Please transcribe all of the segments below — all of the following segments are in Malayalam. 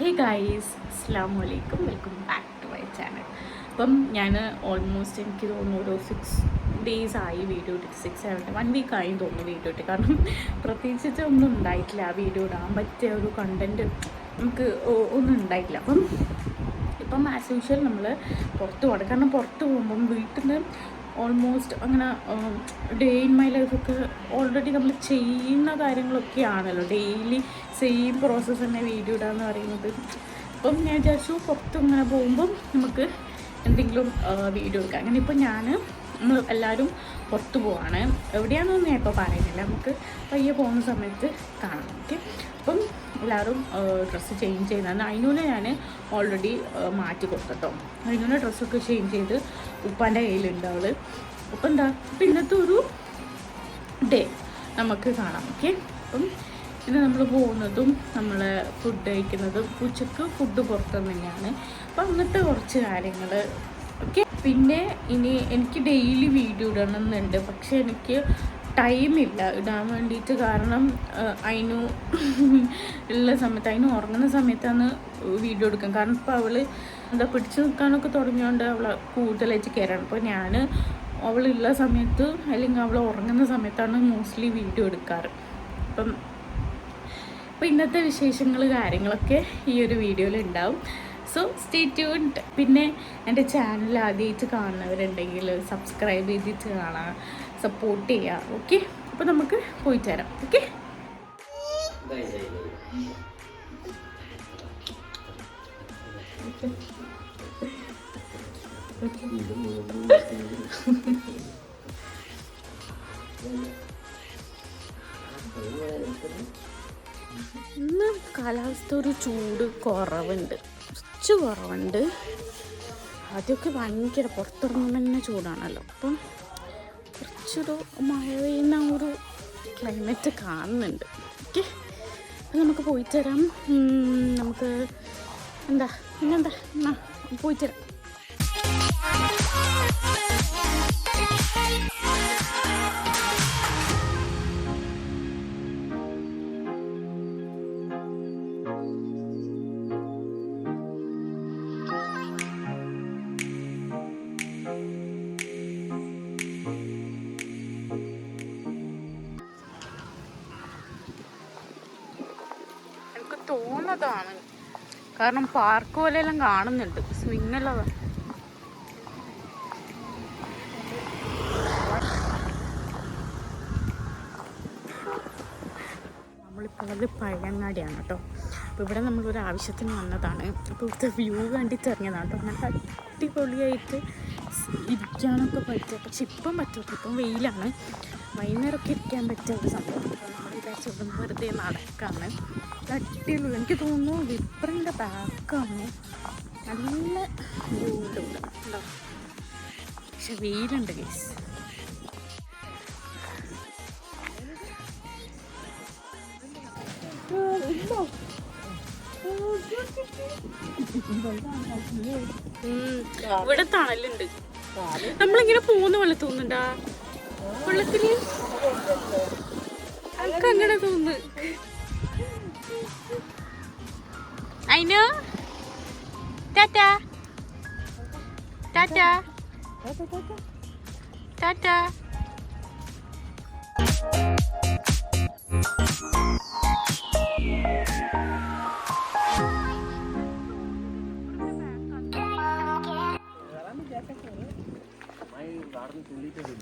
ഹേ ഗൈസ് അസ്സാം വലൈക്കും welcome back to my channel. അപ്പം ഞാൻ ഓൾമോസ്റ്റ് എനിക്ക് തോന്നുന്നു ഒരു സിക്സ് ഡേയ്സ് ആയി വീഡിയോ ഇട്ടിട്ട് സിക്സ് സെവൻ വൺ വീക്ക് ആയി തോന്നുന്നു വീഡിയോ ഇട്ട്. കാരണം പ്രത്യേകിച്ചിട്ട് ഒന്നും ഉണ്ടായിട്ടില്ല ആ വീഡിയോ ഇടാൻ. പറ്റിയ ഒരു കണ്ടന്റ് നമുക്ക് ഒന്നും ഉണ്ടായിട്ടില്ല. അപ്പം ഇപ്പം ആസ് യൂഷ്വൽ നമ്മൾ പുറത്ത് പോകണം കാരണം പുറത്ത് പോകുമ്പം വീട്ടിൽ നിന്ന് ഓൾമോസ്റ്റ് അങ്ങനെ ഡേ ഇൻ മൈ ലൈഫൊക്കെ ഓൾറെഡി നമ്മൾ ചെയ്യുന്ന കാര്യങ്ങളൊക്കെയാണല്ലോ. ഡെയിലി സെയിം പ്രോസസ്സ് തന്നെ വീഡിയോ ഇടാന്ന് പറയുന്നത്. അപ്പം ഞാൻ വിചാരിച്ചു പുറത്ത് ഇങ്ങനെ പോകുമ്പം നമുക്ക് എന്തെങ്കിലും വീഡിയോ എടുക്കാം. അങ്ങനെ ഇപ്പം ഞാൻ നമ്മൾ എല്ലാവരും പുറത്ത് പോവാണ്. എവിടെയാണെന്ന് ഞാൻ ഇപ്പോൾ പറയുന്നില്ല. നമുക്ക് പയ്യെ പോകുന്ന സമയത്ത് കാണാം. ഓക്കെ അപ്പം എല്ലാവരും ഡ്രസ്സ് ചേഞ്ച് ചെയ്യുന്നതാണ് അതിനുള്ള ഞാൻ ഓൾറെഡി മാറ്റി കൊടുത്തട്ടോ അതിനുള്ള ഡ്രസ്സൊക്കെ ചേഞ്ച് ചെയ്ത് ഉപ്പാന്റെ കയ്യിലുണ്ട് അവൾ. അപ്പം എന്താ പിന്നത്തെ ഒരു ഡേ നമുക്ക് കാണാം ഓക്കെ അപ്പം പിന്നെ നമ്മൾ പോകുന്നതും നമ്മൾ ഫുഡ് കഴിക്കുന്നതും ഉച്ചയ്ക്ക് ഫുഡ് പുറത്തുനിന്ന് തന്നെയാണ്. അപ്പം അങ്ങനത്തെ കുറച്ച് കാര്യങ്ങൾ ഓക്കെ പിന്നെ ഇനി എനിക്ക് ഡെയിലി വീഡിയോ ഇടണം എന്നുണ്ട് പക്ഷെ എനിക്ക് ടൈമില്ല. ഇടാൻ വേണ്ടിയിട്ട് കാരണം അതിനു ഉള്ള സമയത്ത് അതിന് ഉറങ്ങുന്ന സമയത്താണ് വീഡിയോ എടുക്കാൻ. കാരണം ഇപ്പോൾ അവൾ എന്താ പിടിച്ചു നിൽക്കാനൊക്കെ തുടങ്ങിയോണ്ട് അവളെ കൂടുതലായിട്ട് കയറാണ് അപ്പോൾ ഞാൻ അവളുള്ള സമയത്ത് അല്ലെങ്കിൽ അവൾ ഉറങ്ങുന്ന സമയത്താണ് മോസ്റ്റ്ലി വീഡിയോ എടുക്കാറ്. അപ്പം അപ്പോൾ ഇന്നത്തെ വിശേഷങ്ങൾ കാര്യങ്ങളൊക്കെ ഈ ഒരു വീഡിയോയിൽ ഉണ്ടാവും സോ സ്റ്റേ ട്യൂൺഡ് പിന്നെ എന്റെ ചാനൽ ആദ്യമായിട്ട് കാണുന്നവരുണ്ടെങ്കിൽ സബ്സ്ക്രൈബ് ചെയ്തിട്ട് കാണാം. സപ്പോർട്ട് ചെയ്യാം. ഓക്കെ അപ്പോൾ നമുക്ക് പോയിട്ട് തരാം ഓക്കെ ഇന്ന് കാലാവസ്ഥ ഒരു ചൂട് കുറവുണ്ട്. കുറച്ച് കുറവുണ്ട്. ആദ്യമൊക്കെ ഭയങ്കര പുറത്തിറങ്ങുമ്പോൾ തന്നെ ചൂടാണല്ലോ. അപ്പം കുറച്ചൊരു മഴ പെയ്യുന്ന ഒരു ക്ലൈമറ്റ് കാണുന്നുണ്ട്. ഓക്കെ അപ്പം നമുക്ക് പോയിട്ട് തരാം നമുക്ക് എന്താ പിന്നെന്താ? പോയിട്ട് തരാം തോന്നുന്നതാണ് കാരണം പാർക്ക് പോലെയെല്ലാം കാണുന്നുണ്ട്. സ്വിങ് എല്ലാം നമ്മളിപ്പോൾ അത് പഴയങ്ങാടിയാണ് കേട്ടോ. അപ്പോൾ ഇവിടെ നമ്മളൊരു ആവശ്യത്തിന് വന്നതാണ്. അപ്പോൾ ഇവിടുത്തെ വ്യൂ കണ്ടിട്ട് ഇറങ്ങിയതാണ് കേട്ടോ. നല്ല അടിപൊളിയായിട്ട് ഇരിക്കാനൊക്കെ പറ്റുക പക്ഷെ ഇപ്പം പറ്റില്ല ഇപ്പം വെയിലാണ്. വൈകുന്നേരമൊക്കെ ഇരിക്കാൻ പറ്റിയ ഒരു സംഭവം. നമ്മൾ വിചാരിച്ചു വെറുതെ നടക്കാണ് അടിപൊളി എനിക്ക് തോന്നുന്നു വിപ്രിന്റെ ബാക്കാണ് നല്ല വ്യൂ ഉണ്ട് ഇവിടെ ഉണ്ടോ പക്ഷെ വെയിലുണ്ട് ഗേസ് ഇവിടെ തണലുണ്ട്. നമ്മളിങ്ങനെ പോകുന്ന പോലെ തോന്നുന്നുണ്ടാ? വെള്ളത്തിൽ? എനിക്ക് അങ്ങനെ തോന്നുന്നു. ടാറ്റാ ടാറ്റാ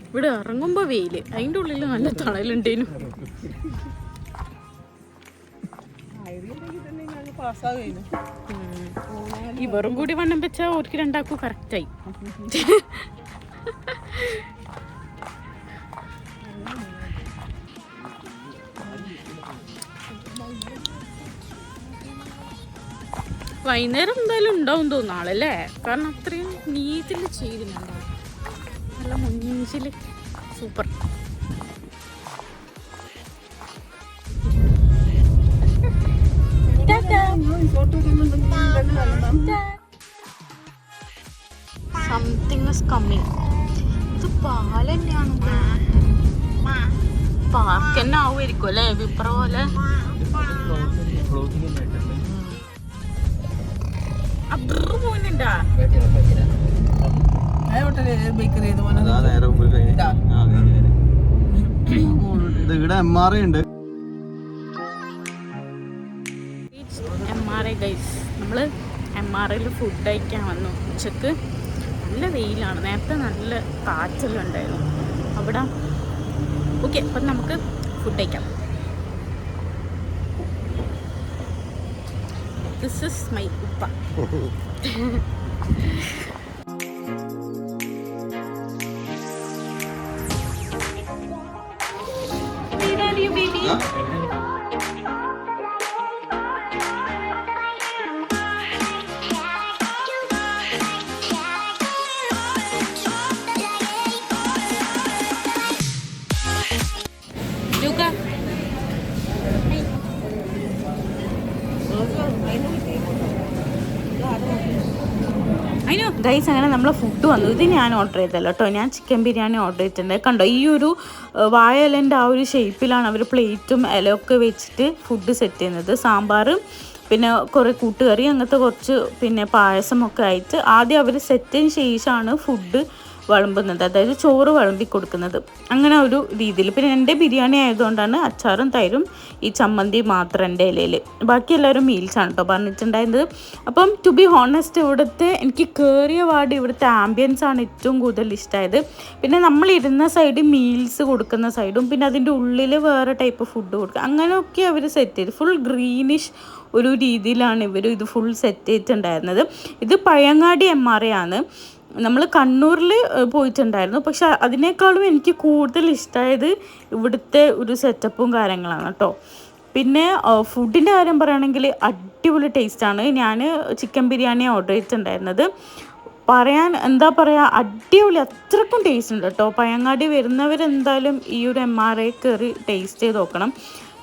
ഇവിടെ ഇറങ്ങുമ്പോ വെയിൽ. അതിന്റെ ഉള്ളിൽ നല്ല തണലുണ്ടേനു. ഇവറും കൂടി വണ്ണം വെച്ചാൽ ഓർക്ക് രണ്ടാക്കും കറക്റ്റായി. വൈകുന്നേരം എന്തായാലും ഉണ്ടാവും തോന്നുന്നു ആളല്ലേ? കാരണം അത്രയും നീതിൽ ചെയ്തിട്ടുണ്ടാവും. നല്ല മുഞ്ഞിഞ്ചിൽ സൂപ്പർ. സംതിങ് കമ്മിങ് ഇത് പാലന്നെയാണ് പാർക്ക് തന്നെ ആവുമായിരിക്കും അല്ലേ? വിപ്ര പോലെ. അബ്രു പോകുന്നുണ്ടാ ബേക്കറി. ഇത്. ഇവിടെ എം ആർ ഉണ്ട്. ആർ ഐ ഗൈസ് നമ്മൾ എം ആർ ഐയിൽ ഫുഡ് കഴിക്കാൻ വന്നു. ഉച്ചയ്ക്ക് നല്ല വെയിലാണ്. നേരത്തെ നല്ല കാറ്റെല്ലാം ഉണ്ടായിരുന്നു. അവിടെ. ഓക്കെ അപ്പം നമുക്ക് ഫുഡ് കഴിക്കാം. ദിസ് ഇസ് മൈ ഉപ്പ. Where are you, baby? Luca. Guys അങ്ങനെ നമ്മൾ ഫുഡ് വന്നു. ഇത് ഞാൻ ഓർഡർ ചെയ്തല്ലോ കേട്ടോ ഞാൻ ചിക്കൻ ബിരിയാണി ഓർഡർ ചെയ്തിട്ടുണ്ട്. കണ്ടോ ഈ ഒരു വായലന്റെ ആ ഒരു ഷേപ്പിലാണ് അവർ പ്ലേറ്റും ഇലയൊക്കെ വെച്ചിട്ട് ഫുഡ് സെറ്റ് ചെയ്യുന്നത്. സാമ്പാർ പിന്നെ കുറേ കൂട്ടുകറി അങ്ങനത്തെ കുറച്ച് പിന്നെ പായസമൊക്കെ ആയിട്ട് ആദ്യം അവർ സെറ്റിന് ശേഷമാണ് ഫുഡ് വിളമ്പുന്നത് അതായത് ചോറ് വിളമ്പി കൊടുക്കുന്നത്. അങ്ങനെ ഒരു രീതിയിൽ. പിന്നെ എന്റെ ബിരിയാണി ആയതുകൊണ്ടാണ് അച്ചാറും തൈരും ഈ ചമ്മന്തി മാത്രം എന്റെ ഇലയിൽ. ബാക്കി എല്ലാവരും മീൽസാണ് കേട്ടോ പറഞ്ഞിട്ടുണ്ടായിരുന്നത്. അപ്പം ടു ബി ഹോണസ്റ്റ് ഇവിടുത്തെ എനിക്ക് കയറിയ വാർഡ് ഇവിടുത്തെ ആംബിയൻസ് ആണ് ഏറ്റവും കൂടുതൽ ഇഷ്ടമായത് പിന്നെ നമ്മൾ ഇരുന്ന സൈഡ് മീൽസ് കൊടുക്കുന്ന സൈഡും പിന്നെ അതിന്റെ ഉള്ളിൽ വേറെ ടൈപ്പ് ഫുഡ് കൊടുക്കുക. അങ്ങനെയൊക്കെ അവർ സെറ്റ് ചെയ്ത്. ഫുൾ ഗ്രീനിഷ് ഒരു രീതിയിലാണ് ഇവർ ഇത് ഫുൾ സെറ്റ് ചെയ്തിട്ടുണ്ടായിരുന്നത്. ഇത് പഴങ്ങാടി എം ആർ എ ആണ്. നമ്മൾ കണ്ണൂരിൽ പോയിട്ടുണ്ടായിരുന്നു. പക്ഷെ അതിനേക്കാളും എനിക്ക് കൂടുതൽ ഇഷ്ടമായത് ഇവിടുത്തെ ഒരു സെറ്റപ്പും കാര്യങ്ങളാണ് കേട്ടോ. പിന്നെ ഫുഡിന്റെ കാര്യം പറയുകയാണെങ്കിൽ അടിപൊളി ടേസ്റ്റാണ്. ഞാൻ ചിക്കൻ ബിരിയാണി ഓർഡർ ചെയ്തിട്ടുണ്ടായിരുന്നത്. പറയാൻ എന്താ പറയുക അടിപൊളി അത്രക്കും ടേസ്റ്റ് ഉണ്ട് കേട്ടോ. പയങ്ങാടി വരുന്നവരെന്തായാലും ഈ ഒരു എം ആർ ഐ കയറി ടേസ്റ്റ് ചെയ്ത് നോക്കണം.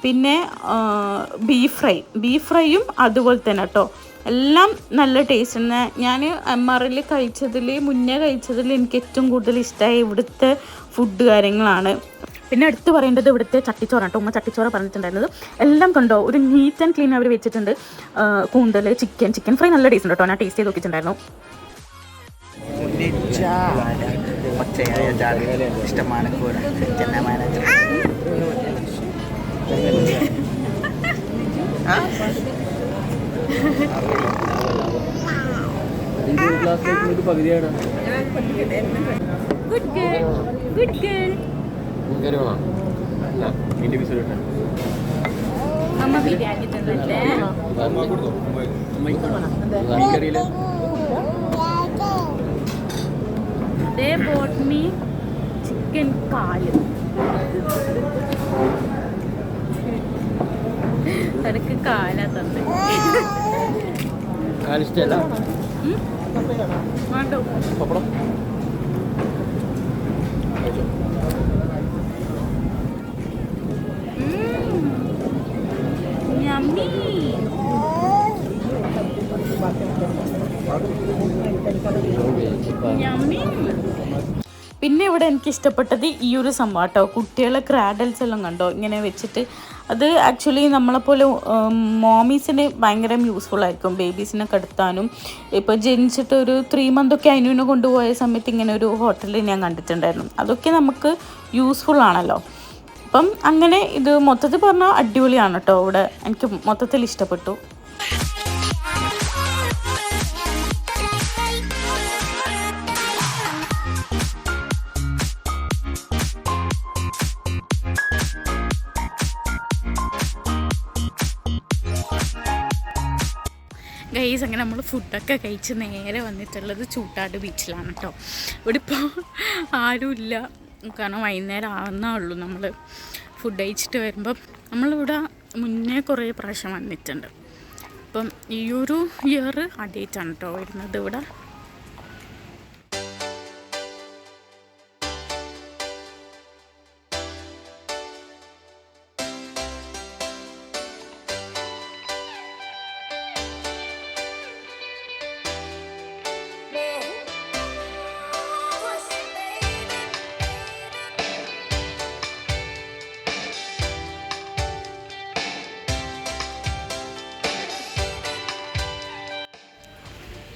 പിന്നെ ബീഫ് ഫ്രൈ ബീഫ് ഫ്രൈയും അതുപോലെ തന്നെ കേട്ടോ. എല്ലാം നല്ല ടേസ്റ്റ് തന്നെ ഞാൻ എം ഐയിൽ കഴിച്ചതിൽ മുന്നേ കഴിച്ചതിൽ എനിക്ക് ഏറ്റവും കൂടുതൽ ഇഷ്ടമായ ഇവിടുത്തെ ഫുഡ് കാര്യങ്ങളാണ്. പിന്നെ എടുത്തു പറയേണ്ടത് ഇവിടുത്തെ ചട്ടിച്ചോറാണ് കേട്ടോ. ഉമ്മ ചട്ടിച്ചോറ പറഞ്ഞിട്ടുണ്ടായിരുന്നത്. എല്ലാം കണ്ടോ? ഒരു നീറ്റ് ആൻഡ് ക്ലീൻ അവർ വെച്ചിട്ടുണ്ട്. കൂന്തൽ ചിക്കൻ ചിക്കൻ ഫ്രൈ നല്ല ടേസ്റ്റ് ഉണ്ട് ഞാൻ ടേസ്റ്റ് ചെയ്ത് നോക്കിയിട്ടുണ്ടായിരുന്നു. ഇഷ്ടമാനക്കൂര ചെന്നമാന ഗുഡ് ഗേൾ ഗുഡ് ഗേൾ അമ്മ ബിരിയാണി തന്നിട്ടേ ദേ ബോട്ട് മീ ചിക്കൻ കാൽ അനക്ക് കാലാ തന്നെ. വേണ്ടോ പിന്നെ ഇവിടെ എനിക്ക് ഇഷ്ടപ്പെട്ടത് ഈ ഒരു സംഭവം കേട്ടോ. കുട്ടികളെ ക്രാഡൽസ് എല്ലാം കണ്ടോ? ഇങ്ങനെ വെച്ചിട്ട് അത് ആക്ച്വലി നമ്മളെപ്പോലെ മോമീസിന് ഭയങ്കര യൂസ്ഫുൾ ആയിരിക്കും. ബേബീസിനെ കടത്താനും ഇപ്പോൾ ജനിച്ചിട്ട് ഒരു ത്രീ മന്ത് ഒക്കെ അതിനെ കൊണ്ടുപോയ സമയത്ത് ഇങ്ങനെ ഒരു ഹോട്ടലിൽ ഞാൻ കണ്ടിട്ടുണ്ടായിരുന്നു. അതൊക്കെ നമുക്ക് യൂസ്ഫുൾ ആണല്ലോ. അപ്പം അങ്ങനെ ഇത് മൊത്തത്തിൽ പറഞ്ഞാൽ അടിപൊളിയാണ് കേട്ടോ ഇവിടെ എനിക്ക് മൊത്തത്തിൽ ഇഷ്ടപ്പെട്ടു. ഗൈസ് അങ്ങനെ നമ്മൾ ഫുഡൊക്കെ കഴിച്ച് നേരെ വന്നിട്ടുള്ളത് ചൂട്ടാട് ബീച്ചിലാണ് കേട്ടോ ഇവിടെ ഇപ്പോൾ ആരുമില്ല. കാരണം വൈകുന്നേരം ആവുന്നേ ഉള്ളൂ നമ്മൾ ഫുഡ് കഴിച്ചിട്ട് വരുമ്പം. നമ്മളിവിടെ മുന്നേ കുറേ പ്രാവശ്യം വന്നിട്ടുണ്ട്. അപ്പം ഈ ഒരു ഇയർ ആദ്യമായിട്ടാണ് കേട്ടോ വരുന്നത് ഇവിടെ.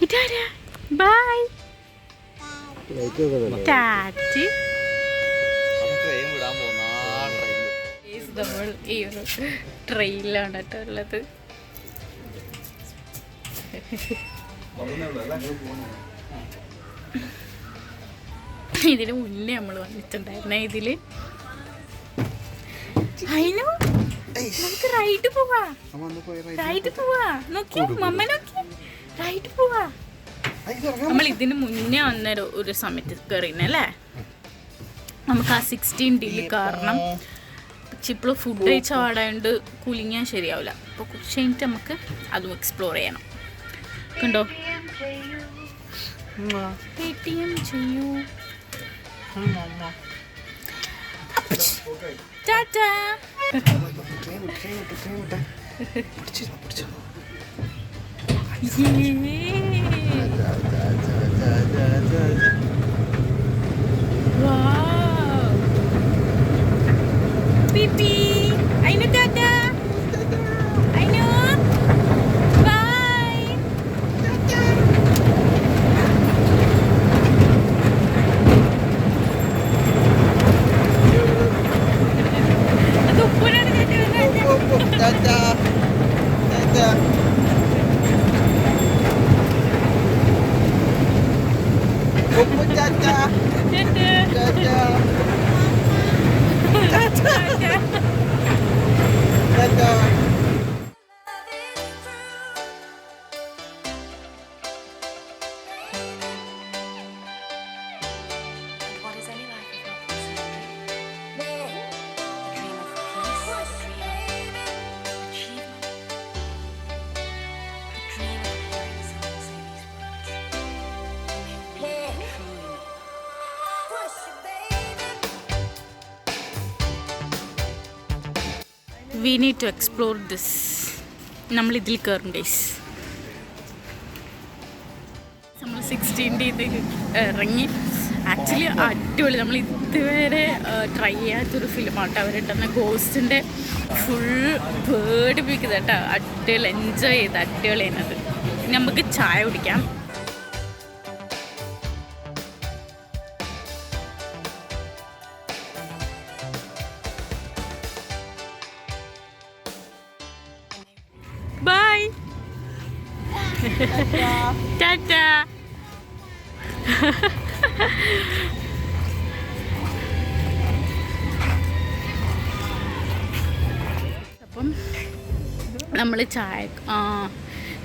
ഇതാരാ ബൈ ടാറ്റി നമ്മൾ ഈ ഒരു ട്രെയിനിലാണ് കേട്ടോ ഉള്ളത്. ഇതിന് മുന്നേ നമ്മൾ വന്നിട്ടുണ്ടായിരുന്നേ ഇതിൽ. അതിനു നമുക്ക് റൈഡ് പോവാ. റൈഡ് പോവാ. നോക്കിയോ മമ്മ നോക്കി റൈഡ് പോവാ. നമ്മൾ ഇതിന് മുന്നേ വന്ന ഒരു സമയത്ത് കയറിനല്ലേ നമുക്ക് ആ സിക്സ്റ്റീൻ ഡിഗ്രി കാരണം പക്ഷെ ഇപ്പോൾ ഫുഡ് കഴിച്ച പാടായോണ്ട് കുലിങ്ങാൻ ശരിയാവില്ല. അപ്പോൾ കുറച്ച് കഴിഞ്ഞിട്ട് നമുക്ക് അതും എക്സ്പ്ലോർ ചെയ്യണം. കണ്ടോ? പേടിഎം ചെയ്യൂ. ടാറ്റാ. Wow. Pipi. Aino dadah. Bye. Dadah. Aduh, dadah. Dadah. Dadah. അത് ഉപ്പുനാണ് കേട്ടോ What we need to explore this നമ്മൾ ഇതിൽ കയറും ഡേയ്സ് നമ്മൾ സിക്സ്റ്റീന്റെ ഇറങ്ങി. ആക്ച്വലി അടിപൊളി. നമ്മൾ ഇതുവരെ ട്രൈ ചെയ്യാത്തൊരു ഫിലിമാണ് കേട്ടോ. അവരിട്ടുന്ന ഗോസ്റ്റിന്റെ ഫുൾ പേടിപ്പിക്കുന്നത് കേട്ടോ. അടിപൊളി. എൻജോയ് ചെയ്ത് അടിപൊളി ചെയ്യുന്നത് നമുക്ക് ചായ കുടിക്കാം. ടാറ്റാ അപ്പം നമ്മൾ ചായ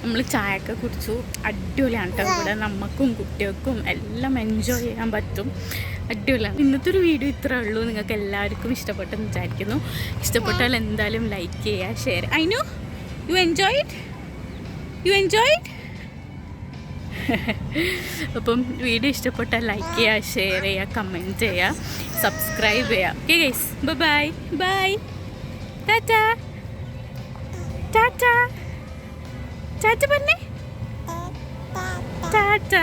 നമ്മൾ ചായയൊക്കെ കുടിച്ചു. അടിപൊളിയാണ് കേട്ടോ ഇവിടെ. നമുക്കും കുട്ടികൾക്കും എല്ലാം എൻജോയ് ചെയ്യാൻ പറ്റും. അടിപൊളിയാണ് ഇന്നത്തെ ഒരു വീഡിയോ ഇത്രേ ഉള്ളൂ. നിങ്ങൾക്ക് എല്ലാവർക്കും ഇഷ്ടപ്പെട്ടെന്ന് വിചാരിക്കുന്നു. ഇഷ്ടപ്പെട്ടാൽ എന്തായാലും ലൈക്ക് ചെയ്യുക share I know you enjoy it you enjoy it അപ്പം വീഡിയോ ഇഷ്ടപ്പെട്ടാൽ ലൈക്ക് ചെയ്യുക ഷെയർ ചെയ്യുക കമന്റ് ചെയ്യുക സബ്സ്ക്രൈബ് ചെയ്യുക okay guys bye bye Tata ടാറ്റ ടാറ്റ പറഞ്ഞേ ടാറ്റ